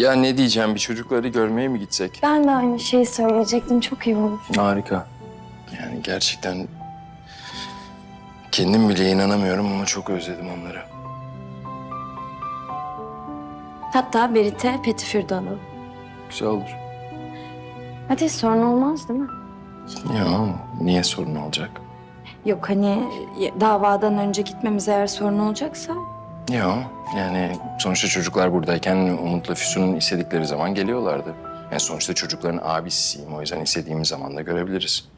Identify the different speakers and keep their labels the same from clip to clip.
Speaker 1: Ya ne diyeceğim bir çocukları görmeye mi gitsek?
Speaker 2: Ben de aynı şeyi söyleyecektim. Çok iyi olur.
Speaker 1: Harika. Yani gerçekten kendim bile inanamıyorum ama çok özledim onları.
Speaker 2: Hatta Berit'e Petifür'de alalım.
Speaker 1: Güzel olur.
Speaker 2: Hadi sorun olmaz değil mi?
Speaker 1: Ya niye sorun olacak?
Speaker 2: Yok hani davadan önce gitmemiz eğer sorun olacaksa.
Speaker 1: Ya yani sonuçta çocuklar buradayken Umut'la Füsun'un istedikleri zaman geliyorlardı. Yani sonuçta çocukların abisiyim o yüzden istediğimiz zaman da görebiliriz.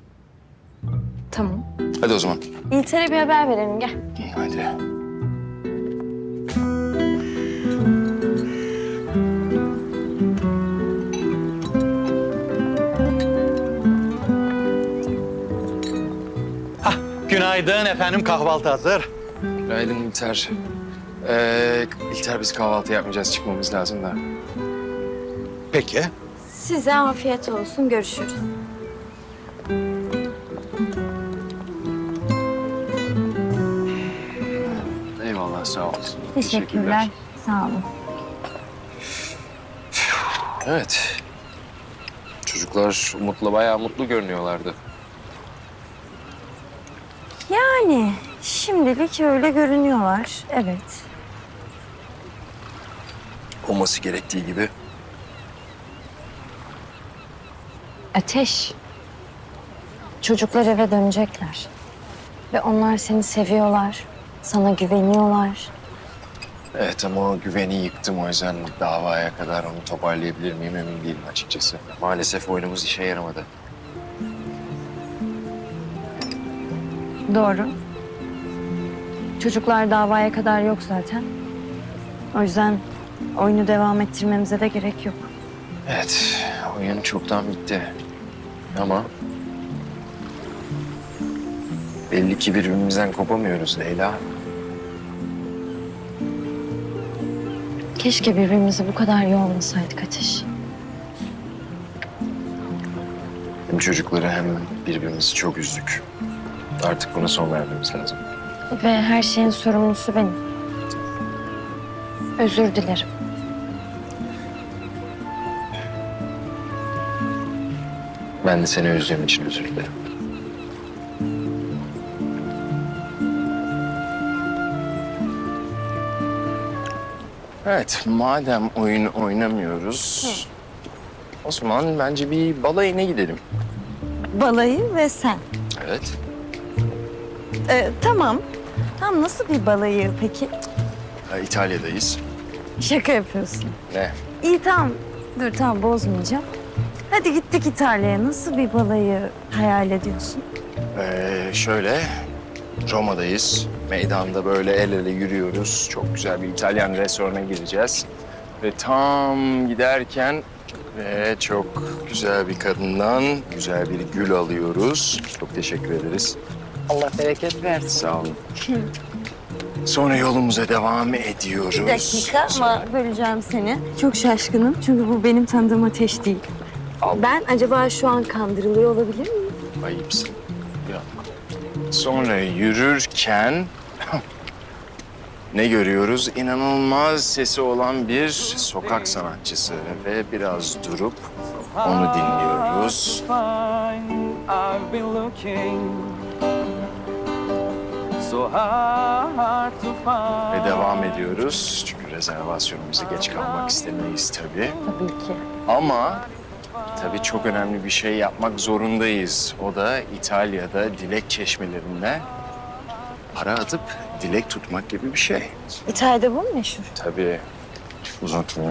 Speaker 2: Tamam.
Speaker 1: Hadi o zaman.
Speaker 2: İlter'e bir haber verelim gel.
Speaker 1: Hadi.
Speaker 3: Günaydın efendim kahvaltı hazır.
Speaker 1: Günaydın İlter. Ee, İlter biz kahvaltı yapmayacağız çıkmamız lazım da.
Speaker 3: Peki.
Speaker 2: Size afiyet olsun. Görüşürüz.
Speaker 1: Eyvallah sağ olasın.
Speaker 2: Teşekkürler. Sağ olun.
Speaker 1: Evet. Çocuklar Umut'la bayağı mutlu görünüyorlardı.
Speaker 2: Yani şimdilik öyle görünüyorlar. Evet.
Speaker 1: Olması gerektiği gibi.
Speaker 2: Ateş. Çocuklar eve dönecekler. Ve onlar seni seviyorlar. Sana güveniyorlar.
Speaker 1: Evet ama o güveni yıktım o yüzden davaya kadar onu toparlayabilir miyim emin değilim açıkçası. Maalesef oyunumuz işe yaramadı.
Speaker 2: Doğru. Çocuklar davaya kadar yok zaten. O yüzden oyunu devam ettirmemize de gerek yok.
Speaker 1: Evet, oyun çoktan bitti. Ama belli ki birbirimizden kopamıyoruz Leyla.
Speaker 2: Keşke birbirimizi bu kadar yormasaydık Ateş.
Speaker 1: Hem çocukları hem birbirimizi çok üzdük. Artık buna son vermemiz lazım.
Speaker 2: Ve her şeyin sorumlusu benim. Özür dilerim.
Speaker 1: Ben de seni üzdüğüm için özür dilerim. Evet, madem oyun oynamıyoruz... O zaman bence bir balayına gidelim.
Speaker 4: Balayı ve sen.
Speaker 1: Evet.
Speaker 4: Ee, tamam. Tam nasıl bir balayı peki?
Speaker 1: Ha, İtalya'dayız.
Speaker 4: Şaka yapıyorsun.
Speaker 1: Ne?
Speaker 4: İyi tamam. Dur tamam bozmayacağım. Hadi gittik İtalya'ya. Nasıl bir balayı hayal ediyorsun?
Speaker 1: Ee, şöyle, Roma'dayız. Meydanda böyle el ele yürüyoruz. Çok güzel bir İtalyan restorana gireceğiz. Ve tam giderken ve çok güzel bir kadından güzel bir gül alıyoruz. Çok teşekkür ederiz.
Speaker 3: Allah bereket versin.
Speaker 1: Sağ olun. Sonra yolumuza devam ediyoruz.
Speaker 4: Bir dakika ama böleceğim seni. Çok şaşkınım çünkü bu benim tanıdığım ateş değil.
Speaker 2: Ben acaba şu an kandırılıyor olabilir miyim?
Speaker 1: Ayıpsın. Yok. Sonra yürürken ne görüyoruz? İnanılmaz sesi olan bir sokak sanatçısı ve biraz durup onu dinliyoruz.
Speaker 5: So hard to find.
Speaker 1: Ve devam ediyoruz. Çünkü rezervasyonumuza geç kalmak istemeyiz tabii.
Speaker 2: Tabii ki.
Speaker 1: Ama tabii çok önemli bir şey yapmak zorundayız. O da İtalya'da dilek çeşmelerinde para atıp dilek tutmak gibi bir şey.
Speaker 2: İtalya'da bu mu meşhur?
Speaker 1: Tabii. Uzatma.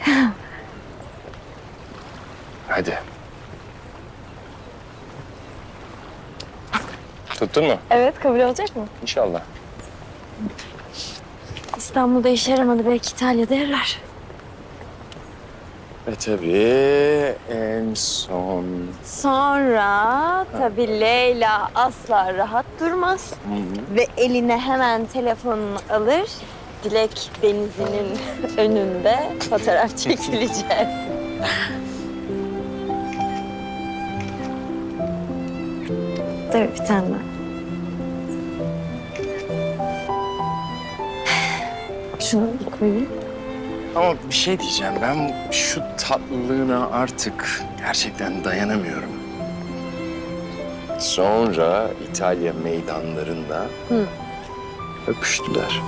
Speaker 1: Hadi. Tuttun mu?
Speaker 2: Evet, kabul olacak mı?
Speaker 1: İnşallah.
Speaker 2: İstanbul'da işe yaramadı. Belki İtalya'da yarar.
Speaker 1: Ve tabii en son...
Speaker 4: Sonra tabii Leyla asla rahat durmaz. Ve eline hemen telefonunu alır. Dilek denizinin önünde fotoğraf çekileceğiz.
Speaker 2: Dur bir tane daha. Şunu koyayım.
Speaker 1: Ama bir şey diyeceğim. Ben şu tatlılığına artık gerçekten dayanamıyorum. Sonra İtalya meydanlarında öpüştüler.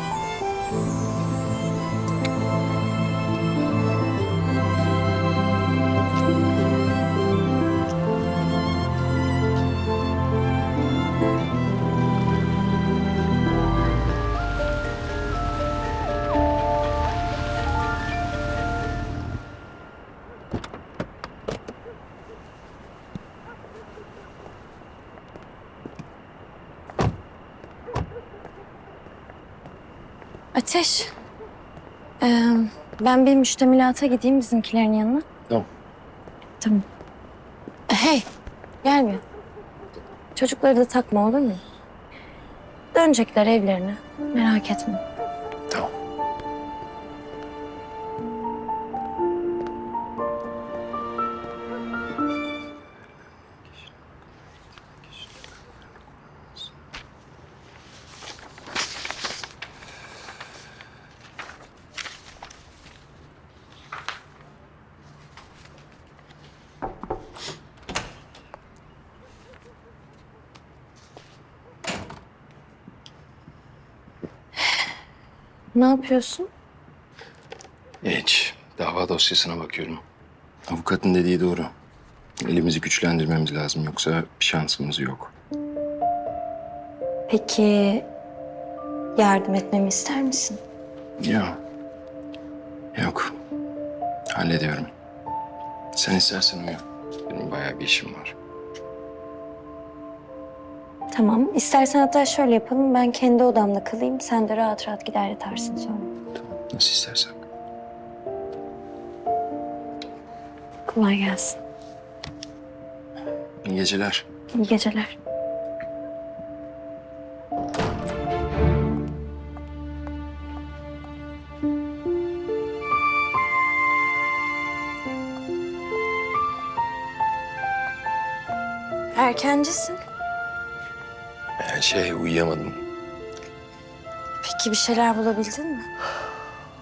Speaker 2: Ateş. Ee, ben bir müştemilata gideyim bizimkilerin yanına.
Speaker 1: Tamam.
Speaker 2: Tamam. Hey, gel bir. Çocukları da takma olur mu? Dönecekler evlerine. Merak etme. Ne yapıyorsun?
Speaker 1: Hiç. Dava dosyasına bakıyorum. Avukatın dediği doğru. Elimizi güçlendirmemiz lazım yoksa bir şansımız yok.
Speaker 2: Peki yardım etmemi ister misin?
Speaker 1: Ya. Yok. Hallediyorum. Sen istersen uyu. Benim bayağı bir işim var.
Speaker 2: Tamam. İstersen hatta şöyle yapalım. Ben kendi odamda kalayım. Sen de rahat rahat gider yatarsın sonra.
Speaker 1: Nasıl istersen.
Speaker 2: Kolay gelsin.
Speaker 1: İyi geceler.
Speaker 2: İyi geceler. Erkencisin.
Speaker 1: Ben şey uyuyamadım.
Speaker 2: Peki bir şeyler bulabildin mi?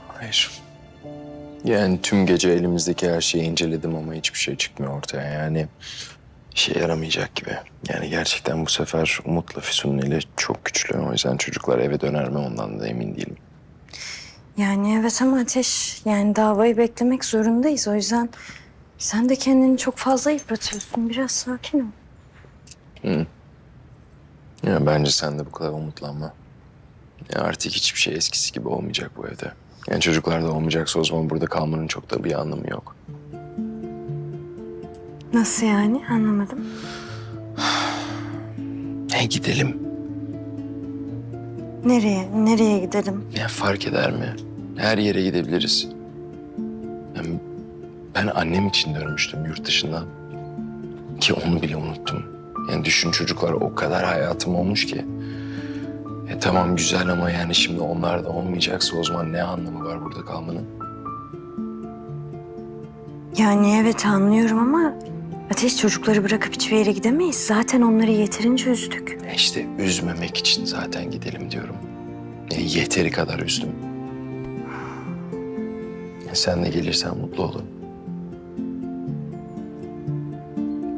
Speaker 1: Hayır. Yani tüm gece elimizdeki her şeyi inceledim ama hiçbir şey çıkmıyor ortaya. Yani işe yaramayacak gibi. Yani gerçekten bu sefer Umut'la Füsun'un eli çok güçlü. O yüzden çocuklar eve döner mi ondan da emin değilim.
Speaker 2: Yani evet ama Ateş, yani davayı beklemek zorundayız. O yüzden sen de kendini çok fazla yıpratıyorsun. Biraz sakin ol.
Speaker 1: Ya bence sen de bu kadar umutlanma. Ya artık hiçbir şey eskisi gibi olmayacak bu evde. Yani çocuklar da olmayacaksa o zaman burada kalmanın çok da bir anlamı yok.
Speaker 2: Nasıl yani? Anlamadım.
Speaker 1: E gidelim.
Speaker 2: Nereye? Nereye gidelim?
Speaker 1: Ya fark eder mi? Her yere gidebiliriz. Yani ben annem için dönmüştüm yurt dışından. Ki onu bile unuttum. Yani düşün çocuklar o kadar hayatım olmuş ki. E tamam güzel ama yani şimdi onlar da olmayacaksa o zaman ne anlamı var burada kalmanın?
Speaker 2: Yani evet anlıyorum ama Ateş çocukları bırakıp hiçbir yere gidemeyiz. Zaten onları yeterince üzdük.
Speaker 1: E işte üzmemek için zaten gidelim diyorum. Yani yeteri kadar üzdüm. E sen de gelirsen mutlu olurum.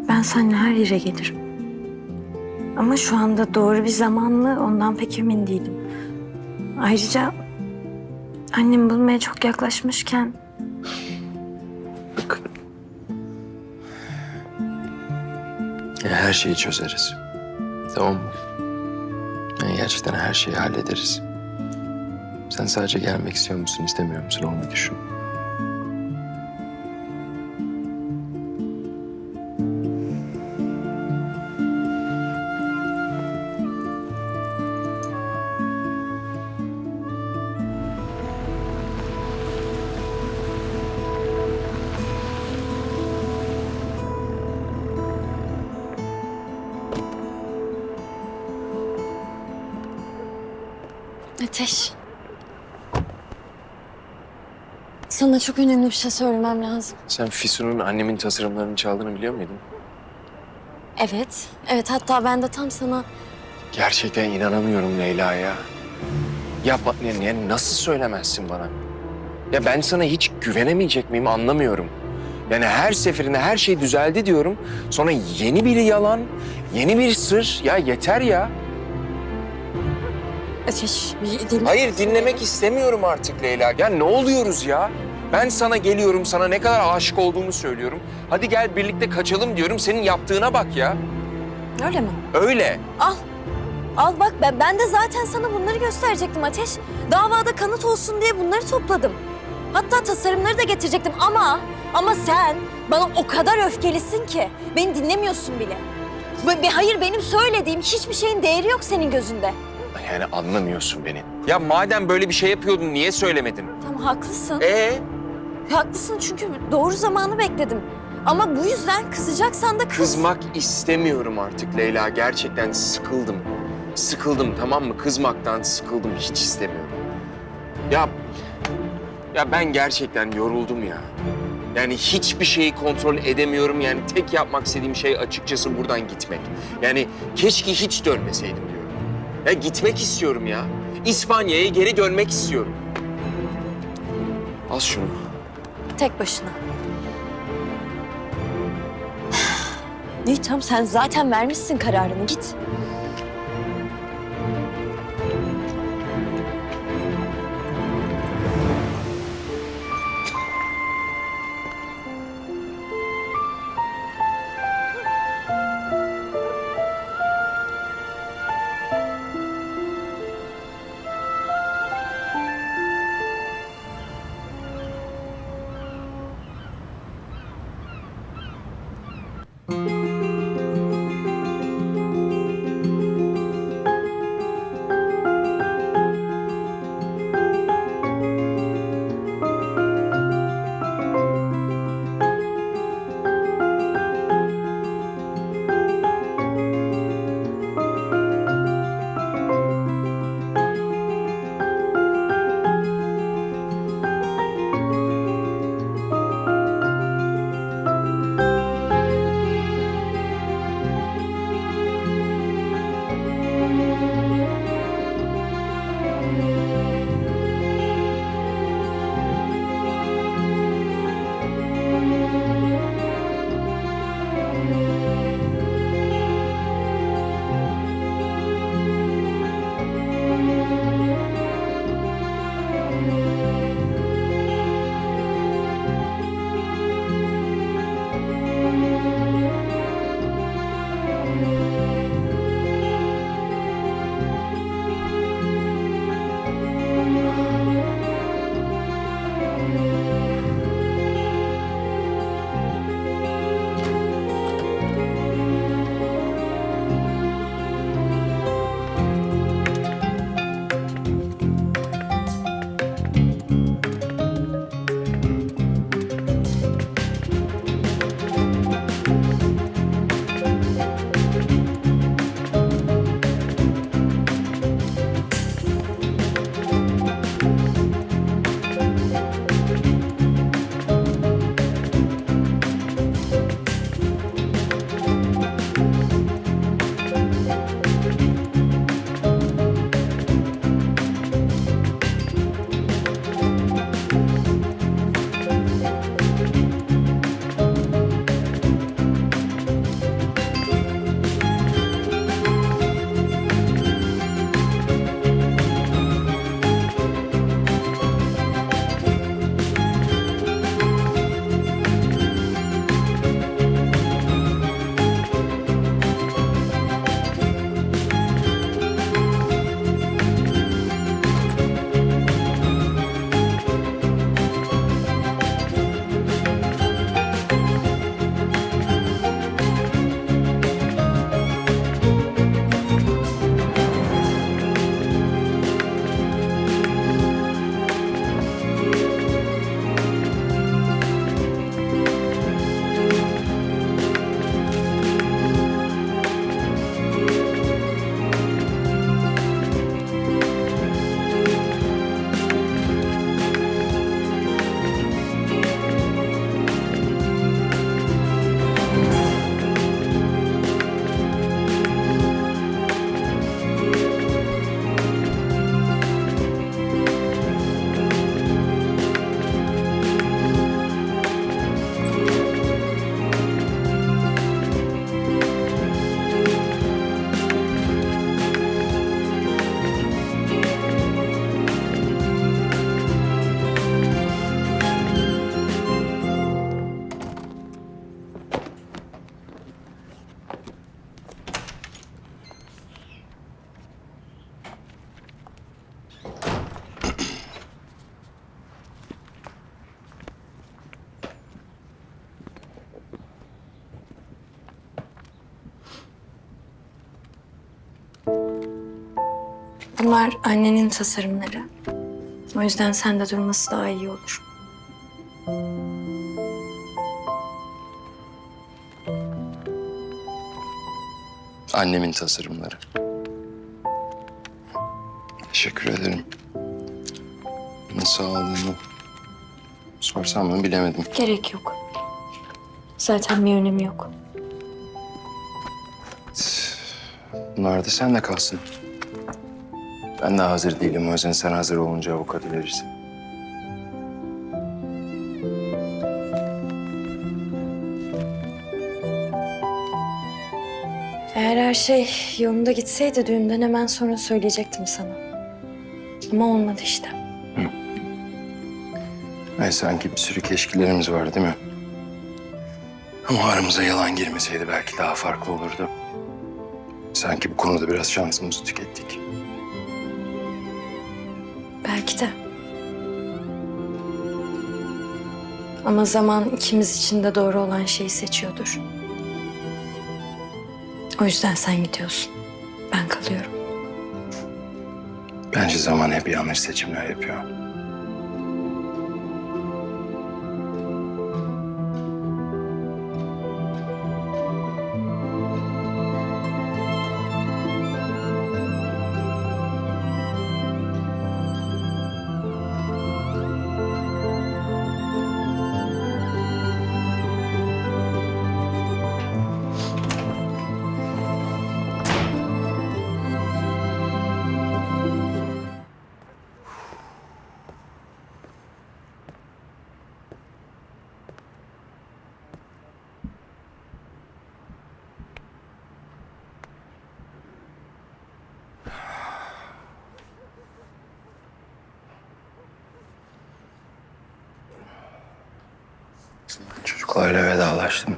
Speaker 2: Ben seninle her yere gelirim. Ama şu anda doğru bir zaman mı ondan pek emin değilim. Ayrıca annem bulmaya çok yaklaşmışken
Speaker 1: Bak. Ya her şeyi çözeriz. Tamam mı? Yani gerçekten her şeyi hallederiz. Sen sadece gelmek istiyor musun, istemiyor musun onu düşün.
Speaker 2: Ateş. Sana çok önemli bir şey söylemem lazım.
Speaker 1: Sen Füsun'un annemin tasarımlarını çaldığını biliyor muydun?
Speaker 2: Evet, evet hatta ben de tam sana
Speaker 1: Gerçekten inanamıyorum Leyla'ya. Yapma, yani nasıl söylemezsin bana?
Speaker 6: Ya ben sana hiç güvenemeyecek miyim anlamıyorum. Yani her seferinde her şey düzeldi diyorum. Sonra yeni bir yalan, yeni bir sır. Ya yeter ya.
Speaker 7: Ateş, dinle.
Speaker 6: Hayır dinlemek istemiyorum artık Leyla. Ya ne oluyoruz ya? Ben sana geliyorum, sana ne kadar aşık olduğumu söylüyorum. Hadi gel birlikte kaçalım diyorum. Senin yaptığına bak ya.
Speaker 7: Öyle mi?
Speaker 6: Öyle.
Speaker 2: Al. Al bak ben, ben de zaten sana bunları gösterecektim Ateş. Davada kanıt olsun diye bunları topladım. Hatta tasarımları da getirecektim ama ama sen bana o kadar öfkelisin ki beni dinlemiyorsun bile. Hayır benim söylediğim hiçbir şeyin değeri yok senin gözünde.
Speaker 6: Yani anlamıyorsun beni. Ya madem böyle bir şey yapıyordun niye söylemedin?
Speaker 2: Tamam haklısın.
Speaker 6: Ee?
Speaker 2: Haklısın çünkü doğru zamanı bekledim. Ama bu yüzden kızacaksan da kız.
Speaker 6: Kızmak istemiyorum artık Leyla. Gerçekten sıkıldım. Sıkıldım tamam mı? Kızmaktan sıkıldım. Hiç istemiyorum. Ya ya ben gerçekten yoruldum ya. Yani hiçbir şeyi kontrol edemiyorum. Yani tek yapmak istediğim şey açıkçası buradan gitmek. Yani keşke hiç dönmeseydim. Ya gitmek istiyorum ya. İspanya'ya geri dönmek istiyorum. Al şunu.
Speaker 2: Tek başına. İyi tamam sen zaten vermişsin kararını git. Bunlar annenin tasarımları. O yüzden sende durması daha iyi olur.
Speaker 1: Annemin tasarımları. Teşekkür ederim. Nasıl aldığını sorsam mı bilemedim.
Speaker 2: Gerek yok. Zaten bir önemi yok.
Speaker 1: Bunlar da sende kalsın. Ben de hazır değilim. O yüzden sen hazır olunca avukatı verirsin.
Speaker 2: Eğer her şey yolunda gitseydi düğünden hemen sonra söyleyecektim sana. Ama olmadı işte.
Speaker 1: Ay sanki bir sürü keşkilerimiz var değil mi? Ama aramıza yalan girmeseydi belki daha farklı olurdu. Sanki bu konuda biraz şansımızı tükettik.
Speaker 2: Belki de. Ama zaman ikimiz için de doğru olan şeyi seçiyordur. O yüzden sen gidiyorsun. Ben kalıyorum.
Speaker 1: Bence zaman hep yanlış seçimler yapıyor. Çocuklarla vedalaştım.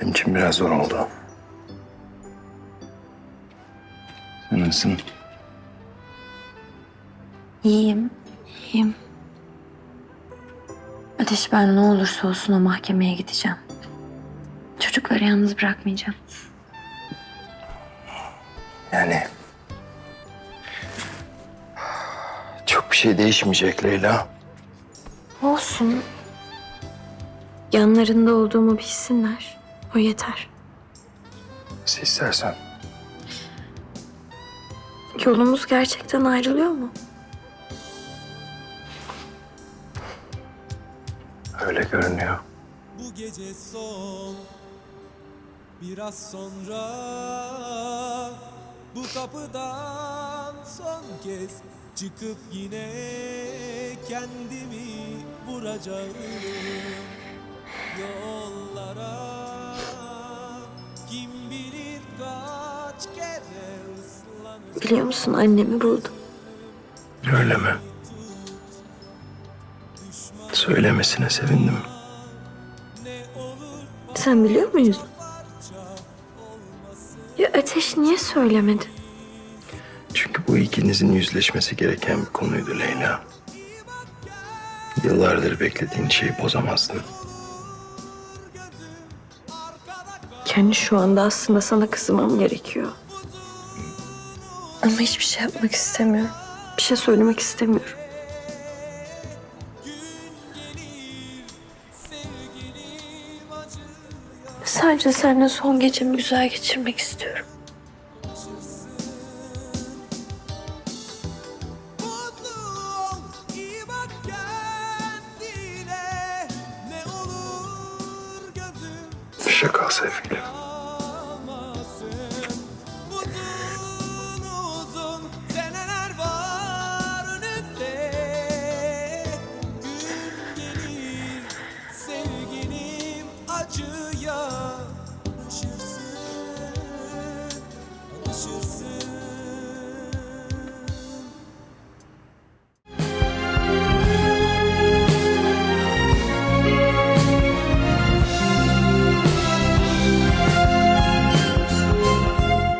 Speaker 1: Benim için biraz zor oldu. Sen nasılsın?
Speaker 2: İyiyim, iyiyim. Ateş ben ne olursa olsun o mahkemeye gideceğim. Çocukları yalnız bırakmayacağım.
Speaker 1: Yani... Çok bir şey değişmeyecek Leyla.
Speaker 2: Olsun. Yanlarında olduğumu bilsinler. O yeter.
Speaker 1: Nasıl istersen.
Speaker 2: Yolumuz gerçekten ayrılıyor mu?
Speaker 1: Öyle görünüyor.
Speaker 8: Bu gece son Biraz sonra Bu kapıdan son kez Çıkıp yine kendimi vuracağım Yollara Kim bilir kaç kere ıslanır
Speaker 2: Biliyor musun annemi buldum.
Speaker 1: Öyle mi? Söylemesine sevindim.
Speaker 2: Sen biliyor muydun? Ya Ateş niye söylemedi?
Speaker 1: Çünkü bu ikinizin yüzleşmesi gereken bir konuydu Leyla. Yıllardır beklediğin şeyi bozamazdın.
Speaker 2: Yani şu anda aslında sana kızmam gerekiyor. Ama hiçbir şey yapmak istemiyorum. Bir şey söylemek istemiyorum. Sadece seninle son gecemi güzel geçirmek istiyorum.
Speaker 1: Hoşça kal sevgilim.